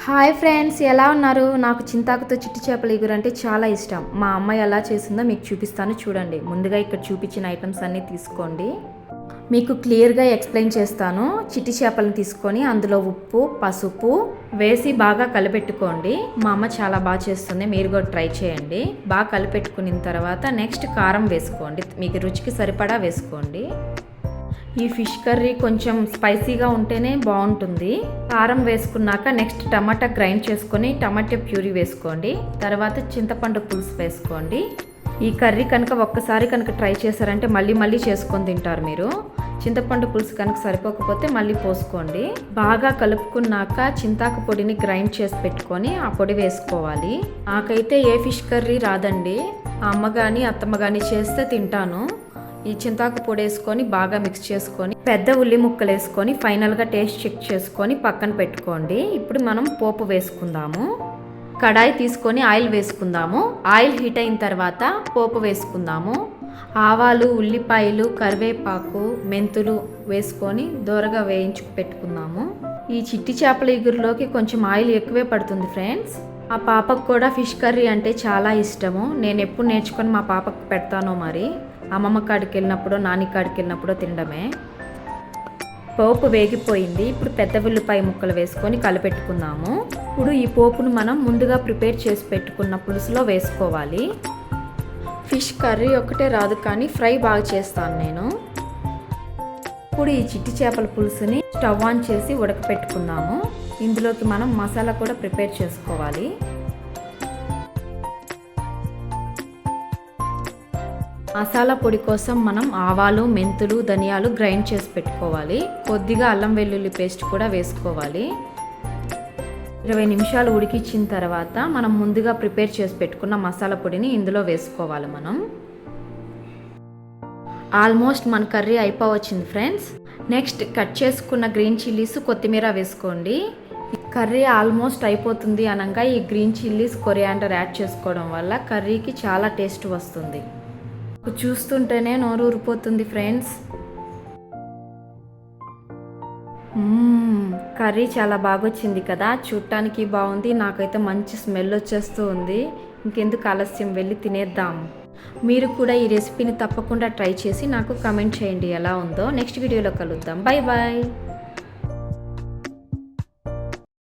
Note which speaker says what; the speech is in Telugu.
Speaker 1: హాయ్ ఫ్రెండ్స్ ఎలా ఉన్నారు? నాకు చింతాకుతో చిట్టి చేపల ఇగురు చాలా ఇష్టం. మా అమ్మ ఎలా చేసిందో మీకు చూపిస్తాను చూడండి. ముందుగా ఇక్కడ చూపించిన ఐటమ్స్ అన్నీ తీసుకోండి. మీకు క్లియర్గా ఎక్స్ప్లెయిన్ చేస్తాను. చిట్టి చేపలను తీసుకొని అందులో ఉప్పు పసుపు వేసి బాగా కలిపెట్టుకోండి. మా అమ్మ చాలా బాగా చేస్తుంది. మీరు కూడా ట్రై చేయండి. బాగా కలిపెట్టుకున్న తర్వాత నెక్స్ట్ కారం వేసుకోండి. మీకు రుచికి సరిపడా వేసుకోండి. ఈ ఫిష్ కర్రీ కొంచెం స్పైసీగా ఉంటేనే బాగుంటుంది. కారం వేసుకున్నాక నెక్స్ట్ టమాటా గ్రైండ్ చేసుకొని టమాటా ప్యూరీ వేసుకోండి. తర్వాత చింతపండు పులుసు వేసుకోండి. ఈ కర్రీ కనుక ఒక్కసారి కనుక ట్రై చేశారంటే మళ్ళీ మళ్ళీ చేసుకొని తింటారు మీరు. చింతపండు పులుసు కనుక సరిపోకపోతే మళ్ళీ పోసుకోండి. బాగా కలుపుకున్నాక చింతాకు పొడిని గ్రైండ్ చేసి పెట్టుకొని ఆ పొడి వేసుకోవాలి. నాకైతే ఏ ఫిష్ కర్రీ రాదండి. ఆ అమ్మ కానీ అత్తమ్మ కానీ చేస్తే తింటాను. ఈ చింతాకు పొడి వేసుకొని బాగా మిక్స్ చేసుకొని పెద్ద ఉల్లి ముక్కలు వేసుకొని ఫైనల్గా టేస్ట్ చెక్ చేసుకొని పక్కన పెట్టుకోండి. ఇప్పుడు మనం పోపు వేసుకుందాము. కడాయి తీసుకొని ఆయిల్ వేసుకుందాము. ఆయిల్ హీట్ అయిన తర్వాత పోపు వేసుకుందాము. ఆవాలు ఉల్లిపాయలు కరివేపాకు మెంతులు వేసుకొని దూరగా వేయించి పెట్టుకుందాము. ఈ చిట్టి చేపల ఇగురులోకి కొంచెం ఆయిల్ ఎక్కువే పడుతుంది ఫ్రెండ్స్. ఆ పాపకు కూడా ఫిష్ కర్రీ అంటే చాలా ఇష్టము. నేను ఎప్పుడు నేర్చుకొని మా పాపకు పెడతానో మరి. అమ్మమ్మ కాడికి వెళ్ళినప్పుడు నాని కాడికి వెళ్ళినప్పుడు తినడమే. పోపు వేగిపోయింది. ఇప్పుడు పెద్ద ఉల్లిపాయ ముక్కలు వేసుకొని కలపెట్టుకుందాము. ఇప్పుడు ఈ పోపును మనం ముందుగా ప్రిపేర్ చేసి పెట్టుకున్న పులుసులో వేసుకోవాలి. ఫిష్ కర్రీ ఒకటే రాదు కానీ ఫ్రై బాగా చేస్తాను నేను. ఇప్పుడు ఈ చిట్టి చేపల పులుసుని స్టవ్ ఆన్ చేసి ఉడకపెట్టుకుందాము. ఇందులోకి మనం మసాలా కూడా ప్రిపేర్ చేసుకోవాలి. మసాలా పొడి కోసం మనం ఆవాలు మెంతులు ధనియాలు గ్రైండ్ చేసి పెట్టుకోవాలి. కొద్దిగా అల్లం వెల్లుల్లి పేస్ట్ కూడా వేసుకోవాలి. ఇరవై నిమిషాలు ఉడికించిన తర్వాత మనం ముందుగా ప్రిపేర్ చేసి పెట్టుకున్న మసాలా పొడిని ఇందులో వేసుకోవాలి మనం. ఆల్మోస్ట్ మన కర్రీ అయిపోవచ్చింది ఫ్రెండ్స్. నెక్స్ట్ కట్ చేసుకున్న గ్రీన్ చిల్లీస్ కొత్తిమీర వేసుకోండి. కర్రీ ఆల్మోస్ట్ అయిపోతుంది అనగా ఈ గ్రీన్ చిల్లీస్ కొరియాండర్ యాడ్ చేసుకోవడం వల్ల కర్రీకి చాలా టేస్ట్ వస్తుంది. చూస్తుంటేనే నోరు ఊరిపోతుంది ఫ్రెండ్స్ కర్రీ చాలా బాగొచ్చింది కదా చూడటానికి బాగుంది నాకైతే మంచి స్మెల్ వచ్చేస్తూ ఉంది. ఇంకెందుకు ఆలస్యం వెళ్ళి తినేద్దాం. మీరు కూడా ఈ రెసిపీని తప్పకుండా ట్రై చేసి నాకు కమెంట్ చేయండి ఎలా ఉందో. నెక్స్ట్ వీడియోలో కలుద్దాం. Bye bye